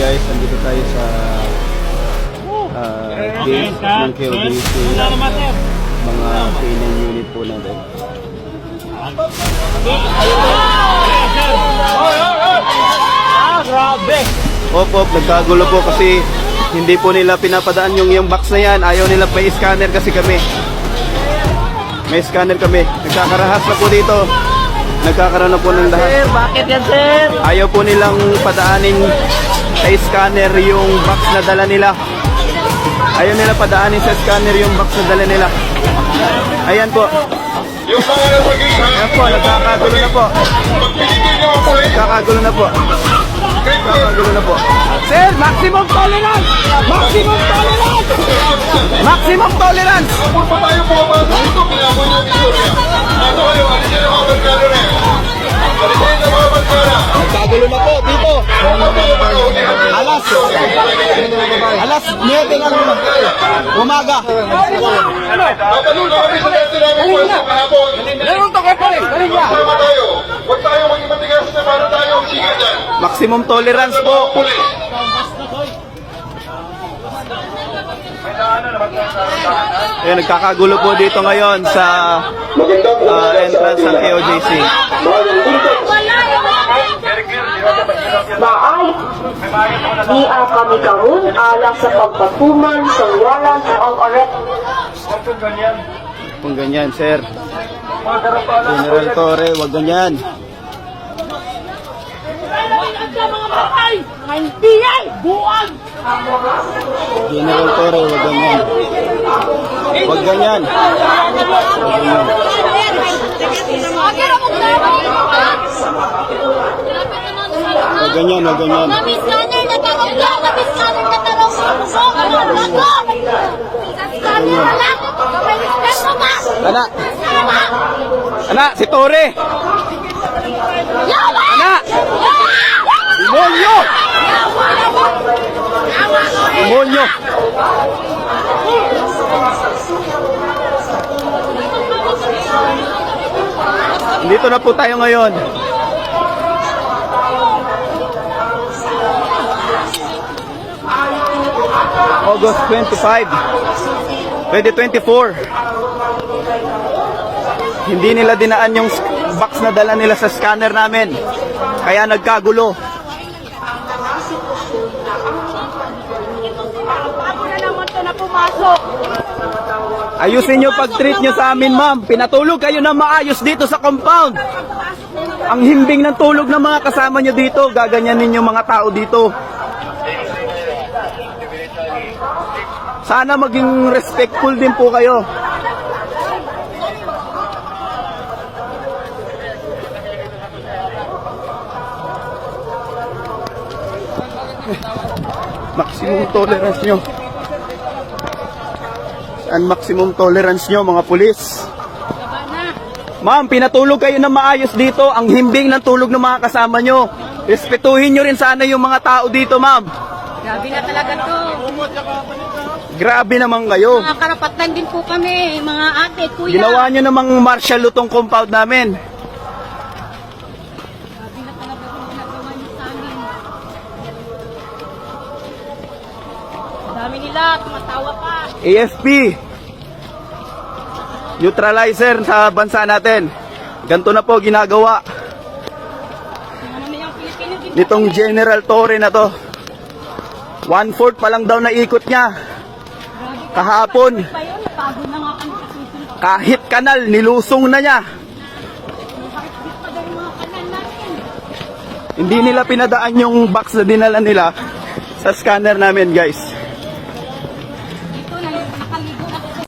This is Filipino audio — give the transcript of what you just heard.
guys, nandito tayo sa uh, gate ng KODC. Mga training unit po natin. Grabe! Opo, nagkagulo po kasi hindi po nila pinapadaan yung yung box na yan. Ayaw nila may scanner kasi kami. May scanner kami. Nagkakarahas na po dito. Nagkakaroon na po ng lahat. Sir, bakit yan, sir? Ayaw po nilang padaanin sa scanner yung box na dala nila. Ayaw nila padaanin sa scanner yung box na dala nila. Ayan po. Yung Ayan po, nagkakagulo na po. Nagkakagulo na po. Nagkakagulo na po. Sir, maximum tolerance! Maximum tolerance! Maximum tolerance! Kapag pa tayo pumapasok dito, pinaboy nyo dito. Ano kayo, alisin yung mga barkada na yan. Alisin yung. Nagkagulo na po dito. Alas! Alas 9 ng umaga. Tatanong na kami sa dati namin pwesto kahapon. Meron to rin! Sama tayo. Huwag tayo maging matigas na para tayo sigat dyan. Maximum tolerance po. Pulis. Nagkakagulo po dito ngayon sa ah, entrance ng KOJC. Maay, di ang kami karon alang sa pagpatuman sa warrant of arrest. Kung ganyan, sir. General Torre, wag ganyan. General Torre, wag ganyan. Wag ganyan. Wag ganyan. Wag ganyan. Kami scanner na tanong lang, kami scanner na puso, ano, bago. Scanner na lang. Ana, ana, si. Yawa! Ana, demonyo. Demonyo. Dito na po tayo ngayon. August 25, 2024. Hindi nila dinaan yung box na dala nila sa scanner namin. Kaya nagkagulo. Ayusin nyo pag-treat nyo sa amin, ma'am. Pinatulog kayo na maayos dito sa compound. Ang himbing ng tulog ng mga kasama nyo dito, gaganyanin yung mga tao dito. Sana maging respectful din po kayo. Maximum tolerance nyo. Ang maximum tolerance nyo, mga pulis. Ma'am, pinatulog kayo na maayos dito. Ang himbing ng tulog ng mga kasama nyo. Respetuhin nyo rin sana yung mga tao dito, ma'am. Grabe na talaga to. Grabe naman kayo. Mga karapatan din po kami, mga ate, kuya. Ginawa nyo namang martial lutong compound namin. Grabe na talaga yung ginagawa niyo sa amin. Ang Dami nila, tumatawa pa. AFP. Neutralizer sa bansa natin. Ganto na po ginagawa Mga mamayang Pilipino din nitong General Torre na to. One-fourth pa lang daw na ikot niya. Kahapon, kahit kanal, nilusong na niya. Hindi nila pinadaan yung box na dinala nila sa scanner namin, guys.